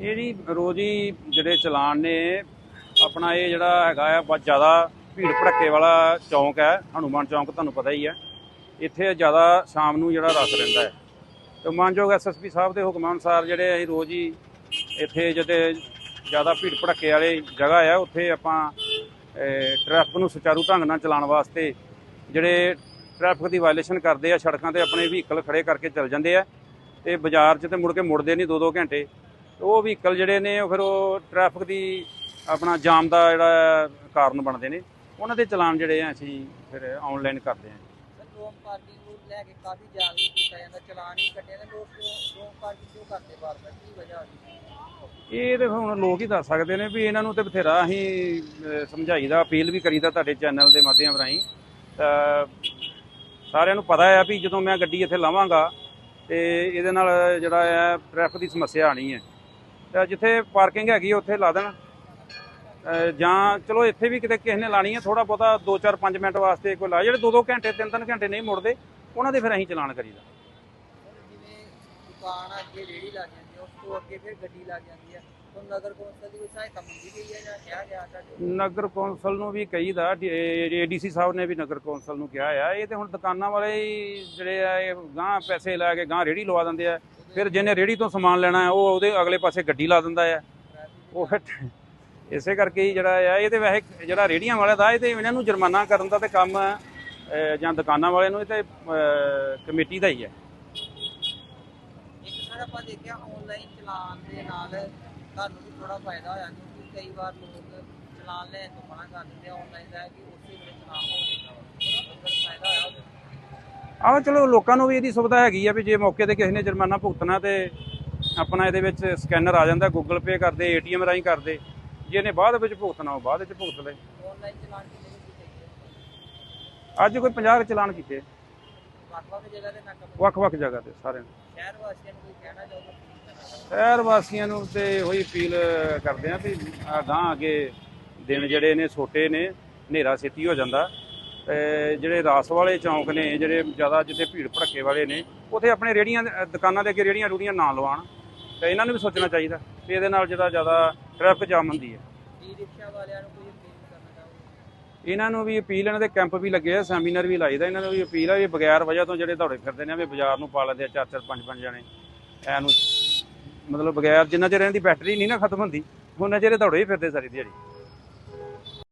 ਇਹ ਜੀ ਰੋਜ਼ ਹੀ ਜਿਹੜੇ ਚਲਾਨ ਨੇ, ਆਪਣਾ ਇਹ ਜਿਹੜਾ ਹੈਗਾ ਆ, ਬਹੁਤ ਜ਼ਿਆਦਾ ਭੀੜ ਭੜੱਕੇ ਵਾਲਾ ਚੌਂਕ ਹੈ, ਹਨੂਮਾਨ ਚੌਂਕ ਤੁਹਾਨੂੰ ਪਤਾ ਹੀ ਹੈ। ਇੱਥੇ ਜ਼ਿਆਦਾ ਸ਼ਾਮ ਨੂੰ ਜਿਹੜਾ ਰਸ ਰਹਿੰਦਾ ਹੈ। ਤੇ ਮਾਨਯੋਗ ਐਸਐਸਪੀ ਸਾਹਿਬ ਦੇ ਹੁਕਮਾਂ ਅਨੁਸਾਰ ਜਿਹੜੇ ਅਸੀਂ ਰੋਜ਼ ਹੀ ਇੱਥੇ ਜਿਹੜੇ ਜ਼ਿਆਦਾ ਭੀੜ ਭੜੱਕੇ ਵਾਲੇ ਜਗ੍ਹਾ ਆ, ਉੱਥੇ ਆਪਾਂ ਟ੍ਰੈਫਿਕ ਨੂੰ ਸੁਚਾਰੂ ਢੰਗ ਨਾਲ ਚਲਾਉਣ ਵਾਸਤੇ ਜਿਹੜੇ ਟ੍ਰੈਫਿਕ ਦੀ ਵਾਇਲੇਸ਼ਨ ਕਰਦੇ ਆ, ਸੜਕਾਂ ਤੇ ਆਪਣੇ ਵਹੀਕਲ ਖੜੇ ਕਰਕੇ ਚੱਲ ਜਾਂਦੇ ਆ। ਤੇ ਬਾਜ਼ਾਰ 'ਚ ਤੇ ਮੁੜ ਕੇ ਮੁੜਦੇ ਨਹੀਂ 2-2 ਘੰਟੇ। ਉਹ ਵਹੀਕਲ ਜਿਹੜੇ ਨੇ ਉਹ ਫਿਰ ਉਹ ਟ੍ਰੈਫਿਕ ਦੀ ਆਪਣਾ ਜਾਮ ਦਾ ਜਿਹੜਾ ਕਾਰਨ ਬਣਦੇ ਨੇ ਉਹਨਾਂ ਦੇ ਚਲਾਨ ਜਿਹੜੇ ਆ ਅਸੀਂ ਫਿਰ ਆਨਲਾਈਨ ਕਰਦੇ ਆ ਸਰ ਰੋਮ ਪਾਰਕਿੰਗ ਨੂੰ ਲੈ ਕੇ ਕਾਫੀ ਜਾਗਰੂਕ ਕੀਤਾ ਜਾਂਦਾ ਚਲਾਨ ਹੀ ਕੱਟੇ ਨੇ ਲੋਕ ਕਿਉਂ ਰੋਮ ਪਾਰਕਿੰਗ ਕਿਉਂ ਕਰਦੇ ਬਾਰ-ਬਾਰ? ਕੀ ਵਜ੍ਹਾ ਹੋਈ ਇਹ ਤੇ ਹੁਣ ਲੋਕ ਹੀ ਦੱਸ ਸਕਦੇ ਨੇ ਵੀ ਇਹਨਾਂ ਨੂੰ ਤੇ ਬਥੇਰਾ ਅਸੀਂ ਸਮਝਾਈਦਾ ਅਪੀਲ ਵੀ ਕਰੀਦਾ ਤੁਹਾਡੇ ਚੈਨਲ ਦੇ ਮਾਧਿਅਮ ਰਾਹੀਂ। ਤਾਂ ਸਾਰਿਆਂ ਨੂੰ ਪਤਾ ਹੈ ਵੀ ਜਦੋਂ ਮੈਂ ਗੱਡੀ ਇੱਥੇ ਲਾਵਾਂਗਾ ਤੇ ਇਹਦੇ ਨਾਲ ਜਿਹੜਾ ਹੈ ਟ੍ਰੈਫਿਕ ਦੀ ਸਮੱਸਿਆ ਆਣੀ ਹੈ। ਜਿੱਥੇ ਪਾਰਕਿੰਗ ਹੈਗੀ ਉੱਥੇ ਲਾ ਦੇਣ। ਜਾਂ ਚਲੋ ਇੱਥੇ ਵੀ ਕਿਤੇ ਕਿਸੇ ਨੇ ਲਾਣੀ ਹੈ ਥੋੜਾ ਬਹੁਤਾ 2-4 5 ਮਿੰਟ ਵਾਸਤੇ ਕੋਈ ਲਾ ਜਿਹੜੇ 2-2 ਘੰਟੇ 3-3 ਘੰਟੇ ਨਹੀਂ ਮੁੜਦੇ ਉਹਨਾਂ ਦੇ ਫਿਰ ਅਸੀਂ ਚਲਾਨ ਕਰੀਦਾ। ਹੁਣ ਜਿਵੇਂ ਦੁਕਾਨ ਅੱਗੇ ਰੇੜੀ ਲੱਗ ਜਾਂਦੀ ਹੈ ਉਸ ਤੋਂ ਅੱਗੇ ਫਿਰ ਗੱਡੀ ਲੱਗ ਜਾਂਦੀ ਹੈ ਤਾਂ ਨਗਰ ਕੌਂਸਲ ਦੀ ਕੋਈ ਸਹਾਇਤਾ ਮੰਗੀ ਗਈ ਹੈ ਜਾਂ ਕਿਹਾ ਗਿਆ ਤੁਹਾਡੇ ਨਗਰ ਕੌਂਸਲ ਨੂੰ ਵੀ ਕਹੀਦਾ ਏਡੀਸੀ ਸਾਹਿਬ ਨੇ ਵੀ ਨਗਰ ਕੌਂਸਲ ਨੂੰ ਕਿਹਾ ਆ ਇਹ ਤੇ ਹੁਣ ਦੁਕਾਨਾਂ ਵਾਲੇ ਜਿਹੜੇ ਆ ਇਹ ਗਾਂ ਪੈਸੇ ਲੈ ਕੇ ਗਾਂ ਰੇੜੀ ਲਵਾ ਦਿੰਦੇ ਆ। ਫਿਰ ਜਿਹਨੇ ਰੇੜੀ ਤੋਂ ਸਮਾਨ ਲੈਣਾ ਹੈ ਉਹ ਉਹਦੇ ਅਗਲੇ ਪਾਸੇ ਗੱਡੀ ਲਾ ਦਿੰਦਾ ਆ ਉਹ ਫਿਰ ਇਸੇ ਕਰਕੇ ਹੀ ਜਿਹੜਾ ਆ ਇਹ ਤੇ ਵੈਸੇ ਜਿਹੜਾ ਰੇੜੀਆਂ ਵਾਲਾ ਦਾ ਇਹ ਤੇ ਇਹਨਾਂ ਨੂੰ ਜੁਰਮਾਨਾ ਕਰਨ ਦਾ ਤੇ ਕੰਮ ਅਹ, ਜਾਂ ਦੁਕਾਨਾਂ ਵਾਲੇ ਨੂੰ ਇਹ ਤੇ ਅਹ, ਕਮੇਟੀ ਦਾ ਹੀ ਹੈ। ਇੱਕ ਸਰ ਆਪਾਂ ਦੇਖਿਆ ਆਨਲਾਈਨ ਚਲਾਨ ਦੇ ਨਾਲ ਤੁਹਾਨੂੰ ਵੀ ਥੋੜਾ ਫਾਇਦਾ ਹੋਇਆ ਕਿਉਂਕਿ ਕਈ ਵਾਰ ਲੋਕ ਚਲਾਨ ਲੈਣ ਤੋਂ ਮਨਾ ਕਰ ਦਿੰਦੇ ਆ ਆਨਲਾਈਨ ਦਾ ਹੈ ਕਿ ਉਸੇ ਵੇਲੇ ਚਲਾਨ ਹੋ ਜਾਂਦਾ ਵਾ ਅਗਰ ਫਾਇਦਾ ਹੋਇਆ ਉਹਦੇ ਆਹ ਚਲੋ ਲੋਕਾਂ ਨੂੰ ਵੀ ਇਹਦੀ ਸੁਵਿਧਾ ਹੈਗੀ ਆ ਵੀ ਜੇ ਮੌਕੇ ਤੇ ਕਿਸੇ ਨੇ ਜੁਰਮਾਨਾ ਭੁਗਤਣਾ ਤੇ ਆਪਣਾ ਇਹਦੇ ਵਿੱਚ ਸਕੈਨਰ ਆ ਜਾਂਦਾ ਗੂਗਲ ਪੇ ਕਰਦੇ ਏਟੀਐਮ ਰਾਹੀਂ ਕਰਦੇ। ਜੇ ਇਹਨੇ ਬਾਅਦ ਵਿੱਚ ਭੁਗਤਣਾ ਉਹ ਬਾਅਦ ਵਿੱਚ ਭੁਗਤ ਲੈ ਆਨਲਾਈਨ ਚਲਾਨ ਕਿੰਨੇ ਵਿੱਚ ਚਾਹੀਦੇ ਅੱਜ ਕੋਈ 50 ਚਲਾਨ ਕੀਤੇ। ਵੱਖ-ਵੱਖ ਜਗ੍ਹਾ ਤੇ ਨਾਕਾ ਵੱਖ-ਵੱਖ ਜਗ੍ਹਾ ਤੇ ਸਾਰਿਆਂ ਨੇ। ਸ਼ਹਿਰ ਵਾਸੀਆਂ ਨੂੰ ਕੋਈ ਕਹਿਣਾ ਚਾਹੋਗੇ ਸ਼ਹਿਰ ਵਾਸੀਆਂ ਨੂੰ ਤੇ ਉਹੀ ਅਪੀਲ ਕਰਦੇ ਆ ਵੀ ਗਾਂ ਅੱਗੇ ਦਿਨ ਜਿਹੜੇ ਨੇ ਛੋਟੇ ਨੇ ਹਨੇਰਾ ਛੇਤੀ ਹੋ ਜਾਂਦਾ। ਜਿਹੜੇ ਰਾਸ ਵਾਲੇ ਚੌਂਕ ਨੇ, ਜਿਹੜੇ ਜ਼ਿਆਦਾ ਜਿੱਥੇ ਭੀੜ ਭੜੱਕੇ ਵਾਲੇ ਨੇ, ਉੱਥੇ ਆਪਣੇ ਰੇੜੀਆਂ ਦੁਕਾਨਾਂ ਦੇ ਅੱਗੇ ਰੇੜੀਆਂ ਰੂੜੀਆਂ ਨਾ ਲਵਾਉਣ। ਤੇ ਇਹਨਾਂ ਨੂੰ ਵੀ ਸੋਚਣਾ ਚਾਹੀਦਾ ਵੀ ਇਹਦੇ ਨਾਲ ਜਿਹੜਾ ਜ਼ਿਆਦਾ ਟ੍ਰੈਫਿਕ ਜਾਮ ਹੁੰਦੀ ਹੈ। ਇਹਨਾਂ ਨੂੰ ਵੀ ਅਪੀਲ, ਇਹਨਾਂ ਦੇ ਕੈਂਪ ਵੀ ਲੱਗੇ ਆ, ਸੈਮੀਨਾਰ ਵੀ ਲਾਈਦਾ, ਇਹਨਾਂ ਨੂੰ ਵੀ ਅਪੀਲ ਆ ਵੀ ਬਗੈਰ ਵਜ੍ਹਾ ਤੋਂ ਜਿਹੜੇ ਦੌੜੇ ਫਿਰਦੇ ਨੇ, ਵੀ ਬਾਜ਼ਾਰ ਨੂੰ ਪਾ ਲੈਂਦੇ ਆ ਚਾਰ ਚਾਰ, ਪੰਜ ਪੰਜ ਜਣੇ। ਐ ਨੂੰ ਮਤਲਬ ਬਗੈਰ ਜਿੰਨਾ ਚਿਰ ਇਹਨਾਂ ਦੀ ਬੈਟਰੀ ਨਹੀਂ ਨਾ ਖਤਮ ਹੁੰਦੀ, ਉਹਨਾਂ ਚਿਰ ਦੌੜੇ ਹੀ ਫਿਰਦੇ ਸਾਰੀ ਦਿਹਾੜੀ।